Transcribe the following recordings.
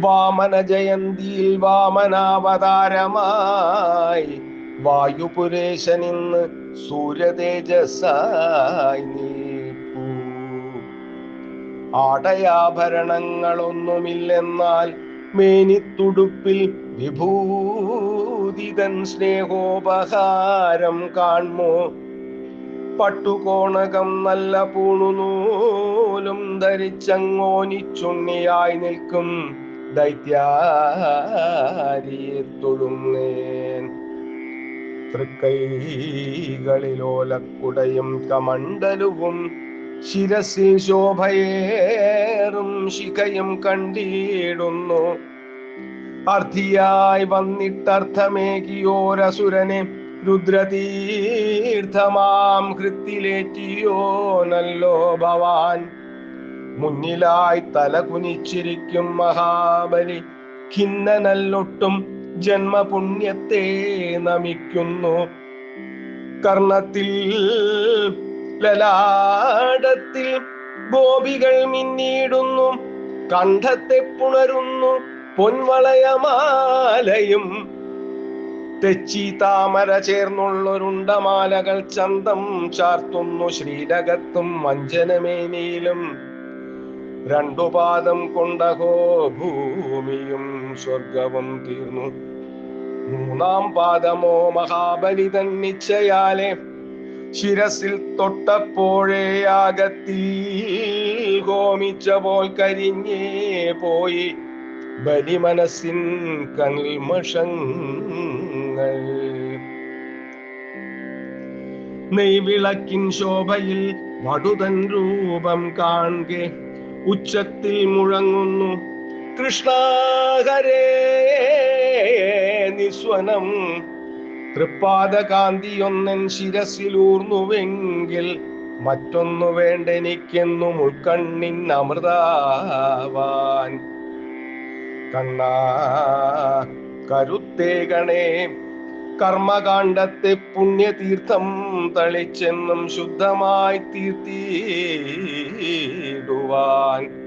വാമന ജയന്തിയിൽ വാമനാവതാരമായി വായുപുരേശൻ ഇന്ന് നീപ്പൂ ആടയാഭരണങ്ങളൊന്നുമില്ലെന്നാൽ മേനിത്തുടുപ്പിൽ വിഭൂതിതൻ സ്നേഹോപഹാരം കാൺമോ. പട്ടുകോണകം നല്ല പൂണുനൂലും ധരിച്ചങ്ങോനിച്ചുണ്ണിയായി നിൽക്കും. ദൈത്യാരിയെ തൊഴുന്നേൻ തൃക്കൈകളിലോലക്കുടയും കമണ്ടലുവും ശിരസിൽ ശോഭയേറും ശിഖയും കണ്ടിടുന്നു. അർത്ഥിയായി വന്നിട്ടർത്ഥമേകിയോരസുരനെ രുദ്രതീർത്ഥമാം കൃത്തിലേറ്റിയോ നല്ലോ ഭവാൻ. മുന്നിലായി തല കുനിച്ചിരിക്കും മഹാബലി. ഖിന്നനല്ലൊട്ടും ജന്മപുണ്യത്തെ നമിക്കുന്നു. കർണത്തിൽ ലലാടത്തിൽ ഗോപികൾ മിന്നിടുന്നു കണ്ഠത്തെ പുണരുന്നു പൊൻവളയമാലയും. തെച്ചി താമര ചേർന്നുള്ളൊരുണ്ടമാലകൾ ചന്തം ചാർത്തുന്നു ശ്രീരകത്തും മഞ്ജനമേനിയിലും രണ്ടു പാദം കൊണ്ടഹോ ഭൂമിയും സ്വർഗവും തീർന്നു. മൂന്നാം പാദമോ മഹാബലി തന്നിച്ചയാലെ ശിരസിൽ തൊട്ടപ്പോഴേ യാഗത്തിൽ ഹോമിച്ച പോൽ കരിഞ്ഞേ പോയി. ബലി മനസ്സിൻ കൽമഷങ്ങൾ നെയ്വിളക്കിൻ ശോഭയിൽ വടുതൻ രൂപം കാണെ ഉച്ചത്തിൽ മുഴങ്ങുന്നു. കൃഷ്ണാഹരേ നിസ്വനം. തൃപ്പാദകാന്തിയൊന്നൻ ശിരസിലൂർന്നുവെങ്കിൽ മറ്റൊന്നു വേണ്ടെനിക്കെന്നും ഉൾക്കണ്ണിൻ അമൃതാവാൻ. കണ്ണാ കരുത്തേ ഗണേ കർമ്മകാണ്ഡത്തെ പുണ്യതീർത്ഥം തളിച്ചെന്നും ശുദ്ധമായി തീർത്തിടുവാൻ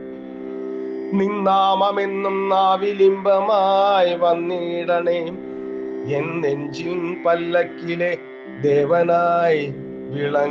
നിന്നാമെന്നും നാവിലിംബമായി വന്നിടണേ. എൻ നെഞ്ചിൻ പല്ലക്കിലെ ദേവനായി വിളങ്ങണേ.